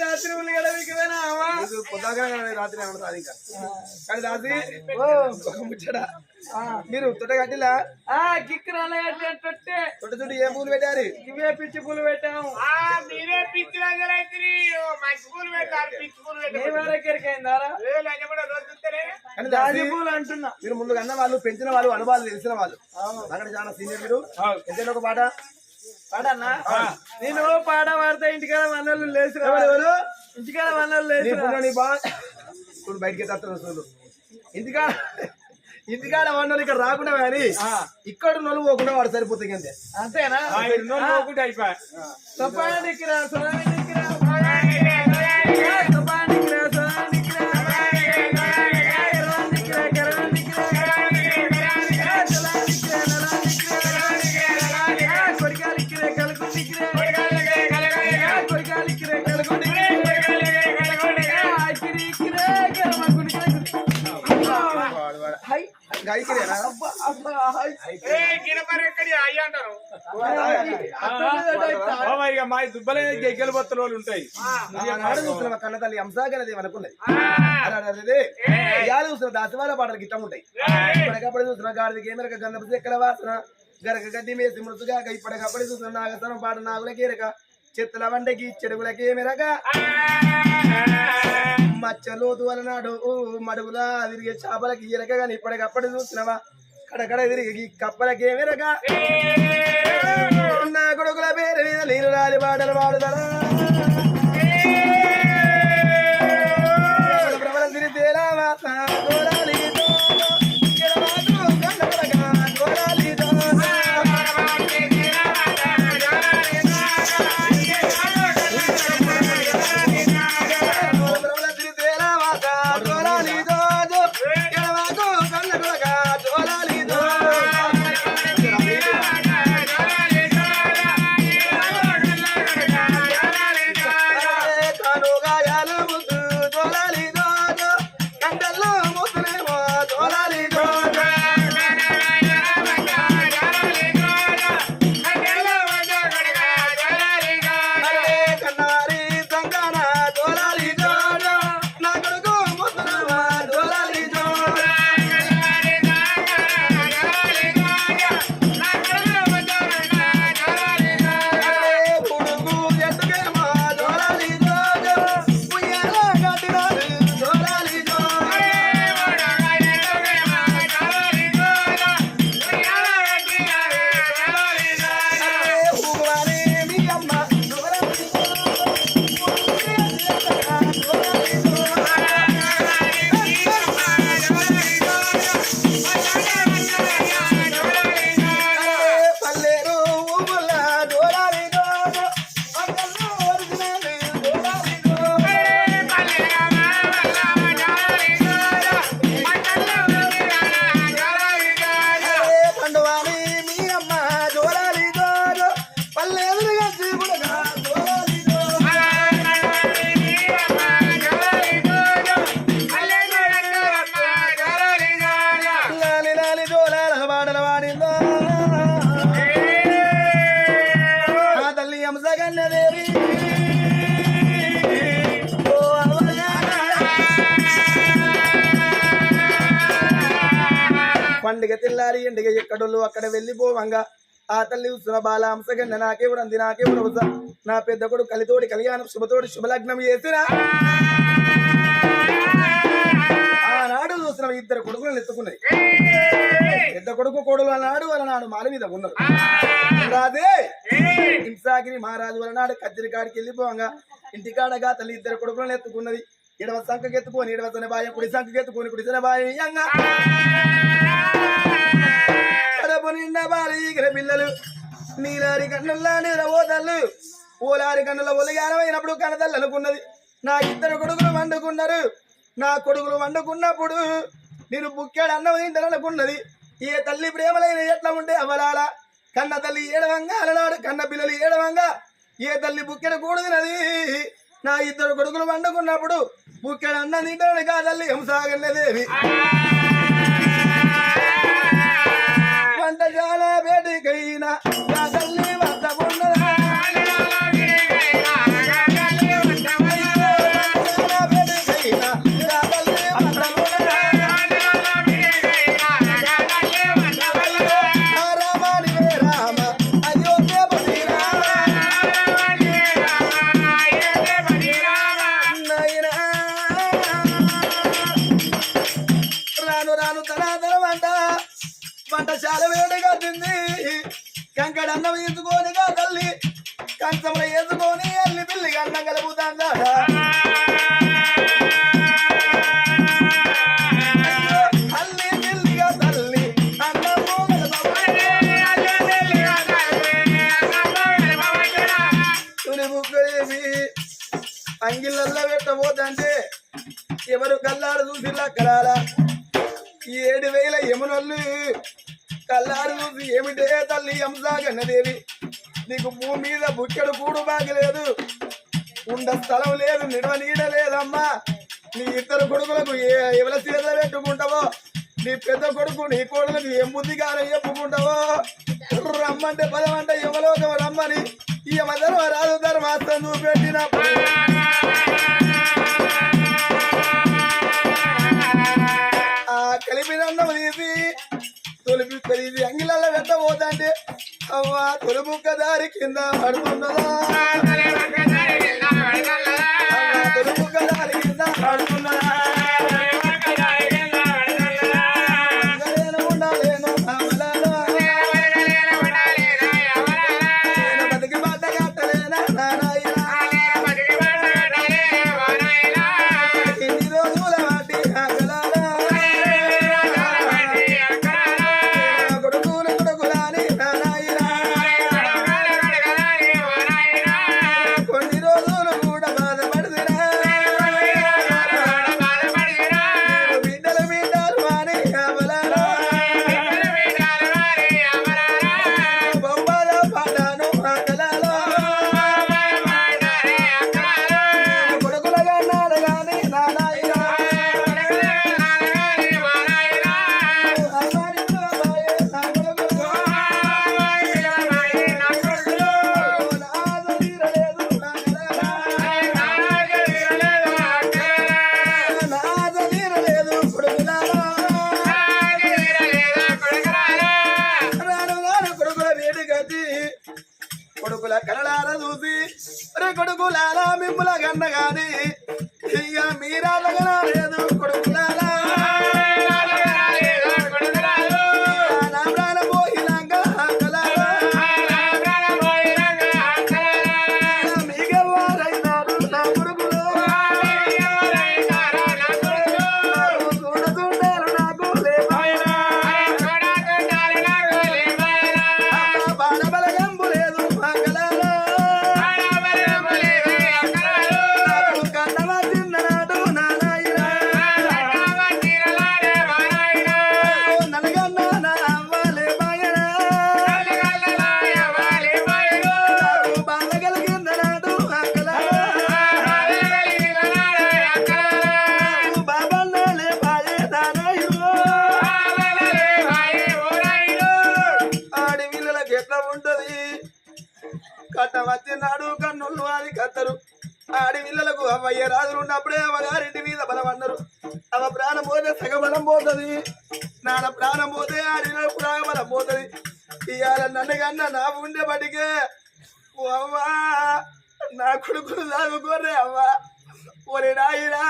రాత్రి పొద్దాకనే కదా రాత్రి ఏమన్నా అది ఇంకా కానీ రాత్రి ముచ్చట. మీరు తొట్ట కట్టిలా? ఆ, కట్టేటట్టే తొట్ట. చుట్టూ ఏ పూలు పెట్టారు? ఇవే పిచ్చి పూలు పెట్టాము. ఆ, మీరే పిచ్చి రంగులైతిరి. మంచి పూలు పెట్టారు పిచ్చి పూలు పెట్టారు. అంటున్నా. మీరు ముందు కన్నా వాళ్ళు పెంచిన వాళ్ళు అనుభవాలు తెలిసిన వాళ్ళు. అక్కడ చాలా సీనియర్ మీరు. ఎంతైనా ఒక పాట. పాడన్నా? నేను పాట పాడితే ఇంటికాడ వనరులు లేచిరా. ఎవరు ఇంటికాడ వనరులు బా ఇప్పుడు బయటికి ఎత్తారు చూడు. ఇంటికాడ ఇంటికాడ వాళ్ళు ఇక్కడ రాకుండా కానీ ఇక్కడ నొలు పోకుండా వాడు సరిపోతుంది అంతే. అంతేనా? అయిపోయా. దుబ్బలే గెగ్గలు బొత్తలు వాళ్ళు ఉంటాయి. చూస్తున్నా కన్న తల్లి అనుకున్నది ఇవాళ చూస్తున్న దాసవాల పాటలు గిట్టం ఉంటాయి. ఇప్పటికప్పుడు చూస్తున్న గాడిదకి ఏమరక గంధపు చెక్కల వాసన గరక గడ్డి మేసి మృతుగా ఇప్పటికప్పుడు చూస్తున్న నాగసనం పాట నాగులకి ఎరక చెత్తల వంటకి చెడుగులకి మెరక మచ్చలు వలనాడు మడుగులా తిరిగే చేపలకి ఎరక కానీ ఇప్పటికప్పుడు చూస్తున్నావా కడకడ తిరిగి కప్పలకి మెరక నా కొడుకుల పేరు మీద నీళ్ళు రాలి పాటలు పాడుతారా ప్రబలం తిరితేలా వాత ఎండుగ అక్కడ వెళ్ళిపోవంగా. ఆ తల్లి ఉత్సవ బాల అంశగండ నాకే అంది నాకే ఉడవస నా పెద్ద కొడుకు కలితోడి కళ్యాణం శుభతోడి శుభలగ్నం చేసిన. ఆనాడు చూసిన ఇద్దరు కొడుకులను ఎత్తుకున్నాయి పెద్ద కొడుకు కోడలు అన్నాడు అలనాడు మాల మీద ఉన్నారు రాదే హింసాగిరి మహారాజు అలనాడు కత్తిరి కాడికి వెళ్ళిపోగా ఇంటికాడగా తల్లి ఇద్దరు కొడుకులను ఎత్తుకున్నది. ఎడవ సంఖకి ఇడవ తన బాయ కుడి సంఖకి కుడిసిన కుడి బాయ కడుపు నిండా బాలయ్య పిల్లలు. నీలారి కన్నుల్లా నిరవోదల్లు ఓలారి కన్నుల ఒలిగానమైనప్పుడు కనదల్లు అనుకున్నది నా ఇద్దరు కొడుకులు వండుకున్నారు. నా కొడుకులు వండుకున్నప్పుడు నేను బుక్కాడు అన్నం తింటాననుకున్నది. ఏ తల్లి ప్రేమలైన ఎట్లా ఉంటే అవలాలా? కన్న తల్లి ఏడవంగా అలనాడు కన్న పిల్లలు ఏడవంగా. ఏ తల్లి బుక్కెడ కూడదినది నా ఇద్దరు కొడుకులు వండుకున్నప్పుడు బుక్కెడు అన్నం తింటాను కాదల్లి హంసాగలేదేవి హంసాగన్నదేవి వంటశాల వేడికైనా అంగిళ్ళల్లో పెట్టబోతంటే ఎవరు కల్లారు చూసి లక్కరాలా ఈ ఏడు వేల యమునల్లు కల్లారు చూసి ఏమిటే తల్లి అంసాగన్నదేవి నీకు భూమి మీద బుక్కెడు కూడు బాగలేదు. ఉండ స్థలం లేదు నిడవ నీడ లేదమ్మా. నీ ఇద్దరు కొడుకులకు ఏ ఎవరి చేతులు పెట్టుకుంటావో? నీ పెద్ద కొడుకు నీ కోడలకు ఏం బుద్ధి కాలం చెప్పుకుంటావో? రమ్మంటే పదమంటే ఎవలోకం రమ్మని. ఈ మధ్య రాజు ధర్మాస్తం చూపెట్టినప్పుడు. ఆ కలిపినన్నం తీసి తొలిపి తీసి అంగిలలో పెట్టబోతంటే అవ్వా తొలిముక్క దారి కింద పడుతున్నదా అవ్వా కట్ట వచ్చినాడు కన్నులు అది కత్తరు. ఆడి వీళ్ళకు అవ్వయ్య రాజులు ఉన్నప్పుడే అవగారింటి మీద బలం అన్నారు. అవ ప్రాణం పోతే సగబలం పోతుంది. నాన్న ప్రాణం పోతే ఆడి ప్రాణ బలం పోతుంది. ఇవాళ నన్ను కన్నా నా ఉండే బటికే ఓ అవ్వా నా కొడుకులు చదువుకోరే అవ్వా. ఒరే నాయనా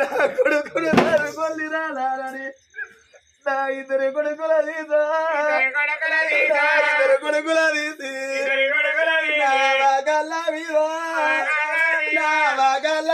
నా కొడుకులు చదువుకోలేరా నానని నా ఇద్దరు కొడుకుల ఇద్దరు కొడుకుల నా వగల మీద. నా వగల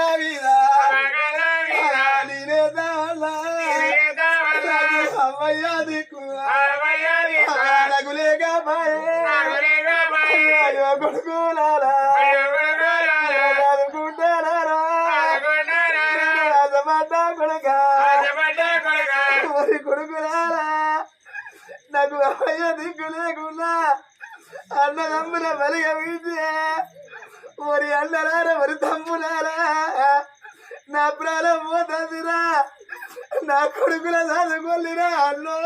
అయ్య దిక్కు బలిగ వీసే మరి అన్నలారా మరి తమ్ములారా నా ప్రాణం పోతుందిరా. నా కొడుకుల చదువుకోలేరా అన్నో.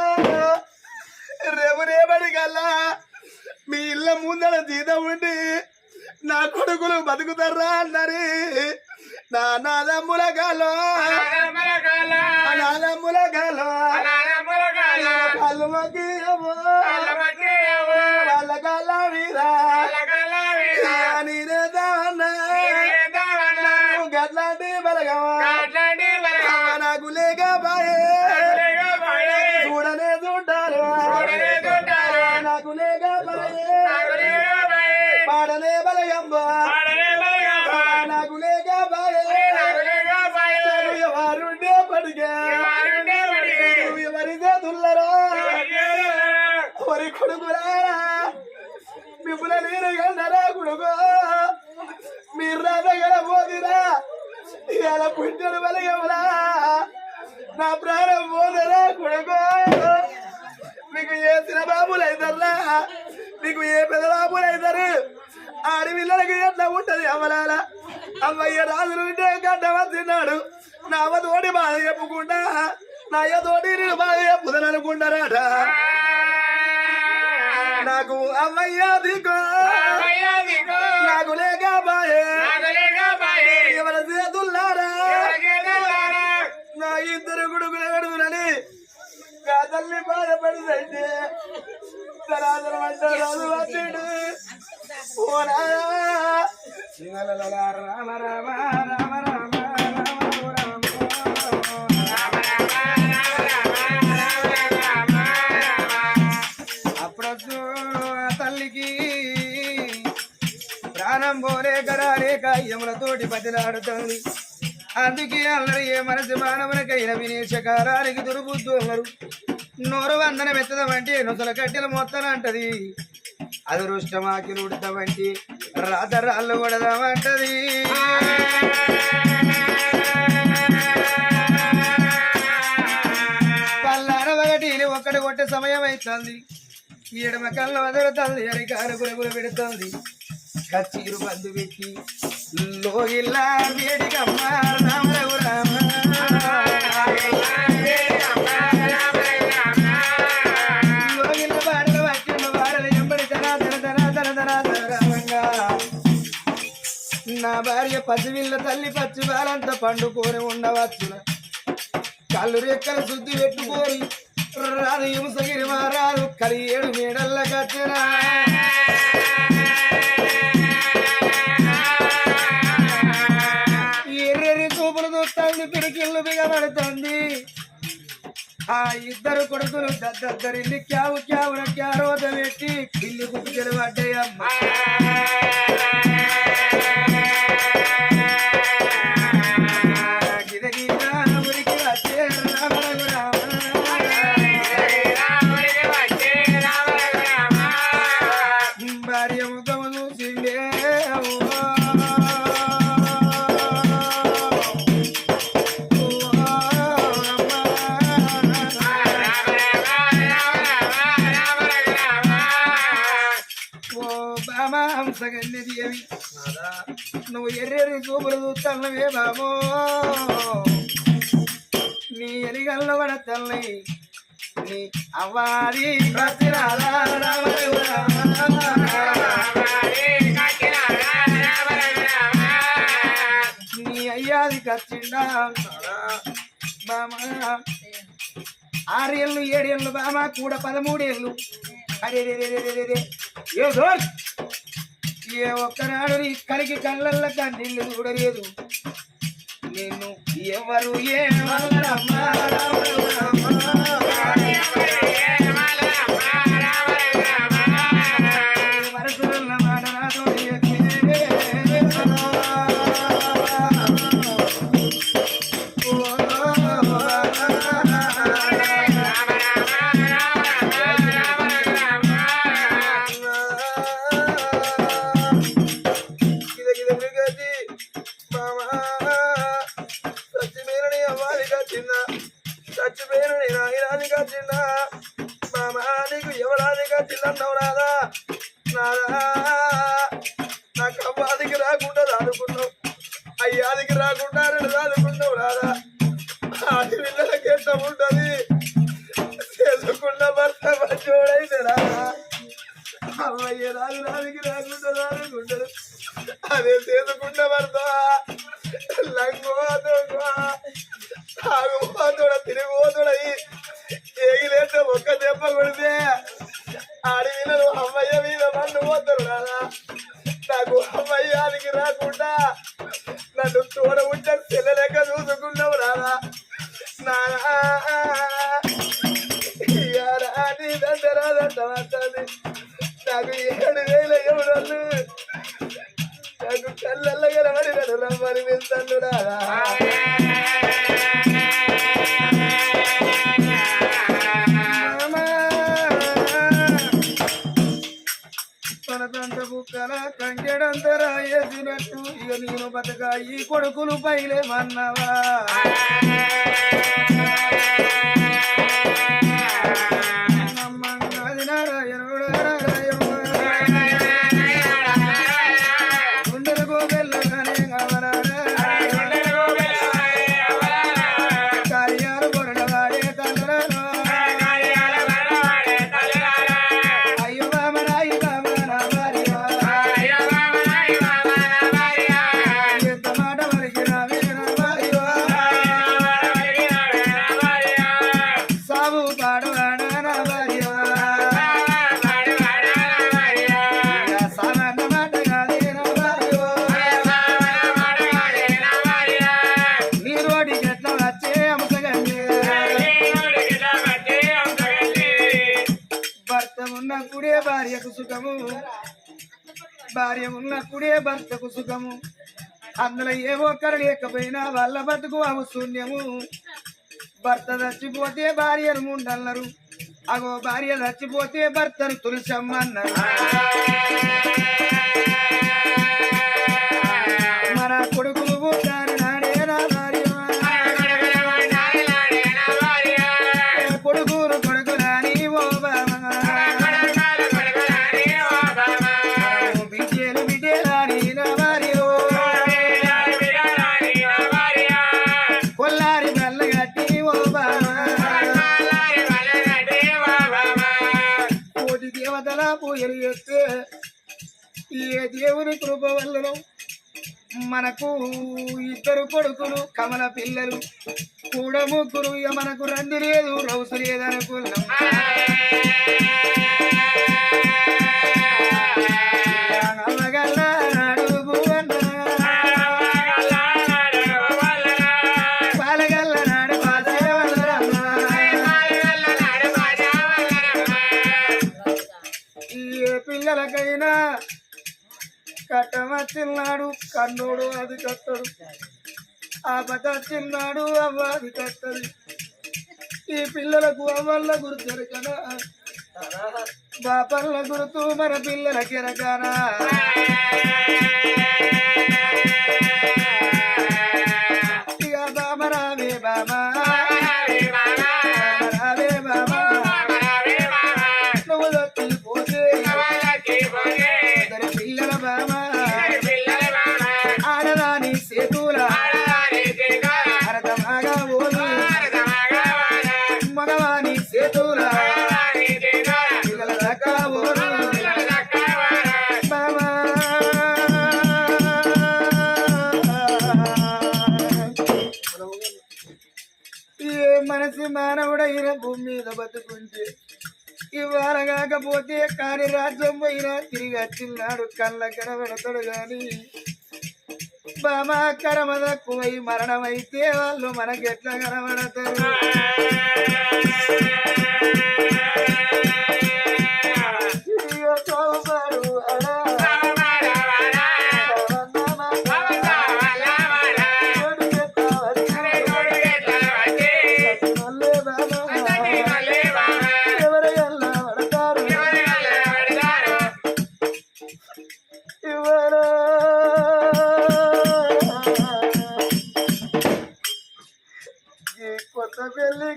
రేపు రేపటి కల్లా మీ ఇళ్ళ ముందర జీతం ఉండి నా కొడుకులు బతుకుతారా అన్నరి నా నాదమ్ముల గాలో నాదమ్ముల గాలో కళ్ళు మొక్కియమో వాళ్ళ కళ్ళ మీద మీకు ఏ పెద్ద బాబులు అవుతారు ఆడపిల్లలకి ఎట్లా ఉంటది అమలాల అమ్మయ్య రాజులు ఉంటే గడ్డవ తిన్నాడు నా తోటి బాధ చెప్పుకుంటా. నా తోటి నేను బాధ చెప్పుదని అనుకుంటారట. నాకు అమ్మయ్య దిగో నాకు లేక బాయే. ఎవరి చేతుల్లారా? నా ఇద్దరు కొడుకులు ఎడుగునని నా తల్లి బాధపడిందంటే తరాదరం అంటే రాజు వచ్చాడు ఓనా రామ రామ రామ రామ రామ అప్పుడు తల్లికి ప్రాణం పోలే కరాలేక యములతోటి బతిలాడుతుంది. అందుకే అల్లరి ఏ మనసు మానవునికైన వినేశకాలానికి దుర్బుద్ధు అన్నారు నోరు వందన మెత్తదమంటే నొసల కట్టెలు మొత్తం అంటది. అదృష్టమాకి ఉడతామంటే రాతరాళ్ళు కొడదామంటది పల్లార ఒకటి ఒక్కటి కొట్టే సమయం అవుతుంది ఎడమ కళ్ళు వదలుతుంది అరికారు గురుగులు పెడుతుంది. కచ్చీరు బంధు పెట్టి లోగిల్లా వేడికమ్మ రామరావు రామ నా భార్య పసివిల్ల తల్లి పచ్చి బాలంత పండుకొని ఉండవచ్చు కళ్ళు రెక్కలు శుద్ధి పెట్టుకొని రాదు హింసగిరి మారాదు కలి ఏడు మేడల్ల కట్టినా ఎర్రని చూపులు చూస్తుంది పిడికిళ్ళు బిగబడుతుంది. ఆ ఇద్దరు కొడుకులు దద్దరిల్లి క్యావు క్యావున క్యారోత పెట్టి ఇల్లు కుక్కలు పడ్డాయమ్మా. బామా హంసగన్నది నువ్వు ఎర్రెరి చూపులు చూస్తానవే బాబో. నీ ఎలిగల్ల కూడా తల్లి నీ అవ్వాలి నీ అయ్యాది కచ్చిండా బామా. ఆరేళ్ళు ఏడేళ్ళు బామా కూడా పదమూడేళ్ళు. అరే రే రే రే రే రే ఏ ఏ ఒక్కనాడు నీ కలిగి కళ్ళల్ల కన్నీళ్ళు చూడలేదు. నేను ఎవరు ఏమన్నారమ్మా భర్త మంచోడైతే రాదా అమ్మయ్య రాదు రాదుకి రాకుండా రాదుకుంటారు అదే చేసుకుంటా భర్త లంగోతుడా తాగుపోతుడా తిరిగిపోతుడయి ఏగిలేస్తే ఒక్క దెబ్బ కొడితే మీద అమ్మయ్య మీద మన్ను పోతారు రాదా నాకు అమ్మయ్యానికి రాకుండా తన తంట బుక్కల కంకెడంత రాయేసినట్టు ఇక నేను బతక ఈ కొడుకులు పైలే భార్య ఉన్నప్పుడే భర్తకు సుఖము. అందులో ఏ ఒక్కరు లేకపోయినా వాళ్ళ బతుకు అవు శూన్యము. భర్త చచ్చిపోతే భార్యను ముండన్నారు అగో భార్య చచ్చిపోతే భర్తను తులసమ్మన్నారు. దేవతల ఏ దేవుని కృప వల్లలో మనకు ఇద్దరు కొడుకులు కమల పిల్లలు కూడా ముగ్గురు ఇక మనకు రంది లేదు రౌసు లేదనుకున్నాం. కట్టమచ్చిన్నాడు కన్నుడు అది కట్టడు. ఆ చిన్నాడు అవ్వ అది కట్టది. ఈ పిల్లలకు అవ్వల్ల గుర్తు ఎరకనా బాపల్ల గుర్తు మన పిల్లలకి ఎరకనా మనసి మానవుడైన భూమి మీద బతుకుంటే ఇవాళ కాకపోతే కాని రాజ్యం పోయినా తిరిగి వచ్చిన్నాడు కళ్ళ కనబడతాడు గాని. బామా కరమ తక్కువై మరణమైతే వాళ్ళు మనకి ఎట్లా కనబడతారు?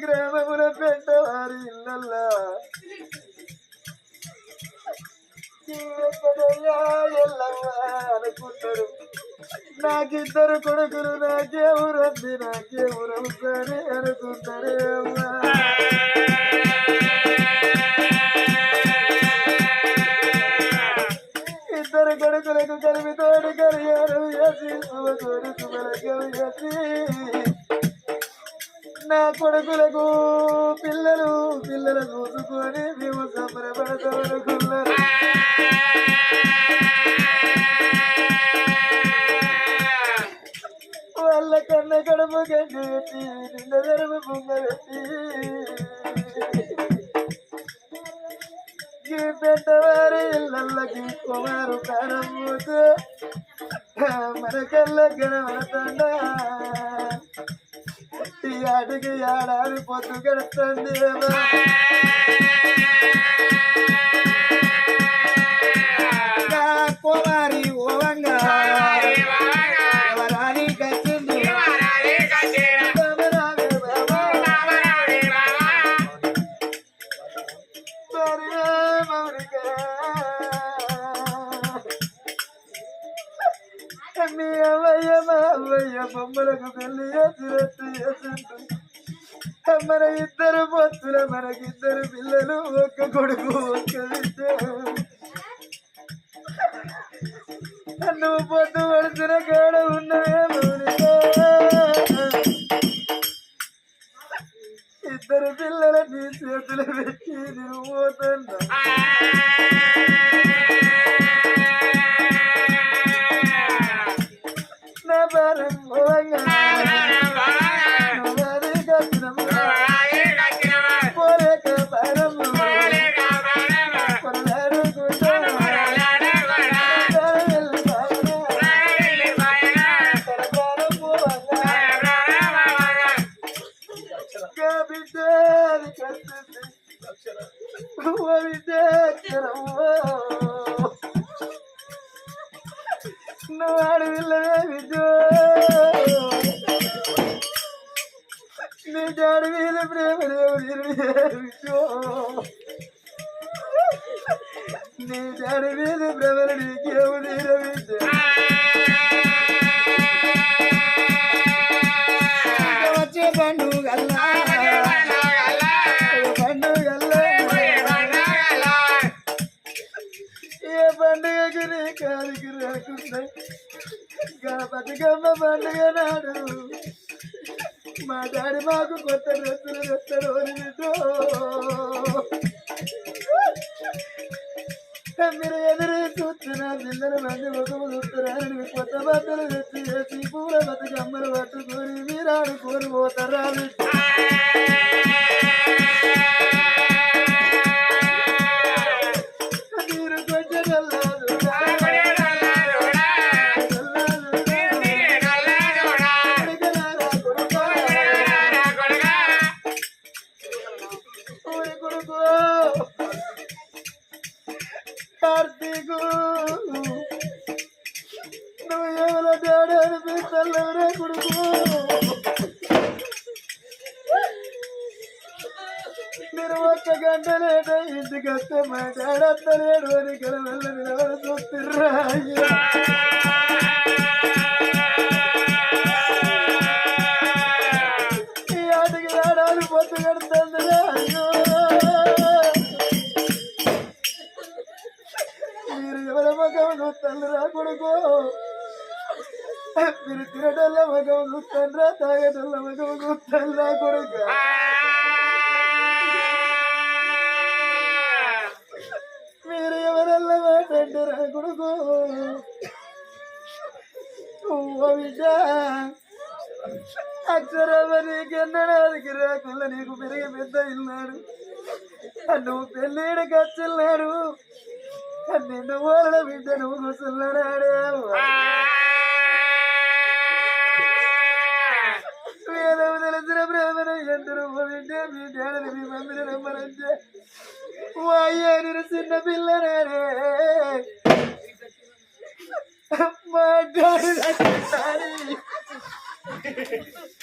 గ్రామమున గ్రామముల పెట్టవారి ఇళ్ళల్లా అనుకుంటారు. నాకిద్దరు కొడుకులు నాకే ఉరద్ది నాకే ఉరవుతారే అనుకుంటారే అమ్మా. ఇద్దరు కొడుకులకు కలిపి తోడు కలిగారు వేసి శుభతోడు కలిగారు వేసి నా కొడుకులకు పిల్లలు పిల్లలు చూసుకొని మేము సంబరపడతామనుకున్నారు వాళ్ళ కన్న కడుపు గడ్డి పెట్టి నిన్న తెరుపు పొంగబెట్టి ఈ పెద్దవారి ఇళ్ళకి కుమారు ప్రారంభ మన కళ్ళ గడవతండా అడిగి ఆటికి ఏడాది పొద్దు గడుస్తుంది కొడుకు అడవిల్లవే విద్యో నీ జాడి ప్రేమ దేవుడి విద్యో నీ జాడి నీకేము తీర విద్య వచ్చే పండుగల్లా. గణపతికమ్మ పండుగ నాడు మా డాడీ మాకు కొత్త డ్రెస్సులు తెస్తాడు మీరు ఎదురు చూస్తున్నా పిల్లలు మంది ముఖము చూస్తున్నారని మీ కొత్త బట్టలు తెచ్చి చేసి పూల బతుకమ్మలు పట్టుకొని మీరు ఆడుకొని పోతారా? బిడ్డ అక్షరమ్మ నీకెన్నడానికి రాకుండా నీకు పెరిగి పెద్ద ఇల్లాడు. నువ్వు పెళ్ళిడు ఖర్చున్నాడు నిన్ను ఓడ బిడ్డ నువ్వు కూర్చున్నాడు వేదం తెలిసిన ప్రేమను ఎందరు బిడ్డ మీ డాడని మీ మమ్మీని రమ్మనంటే. అయ్యా నేను చిన్న పిల్లనే మా డాడీ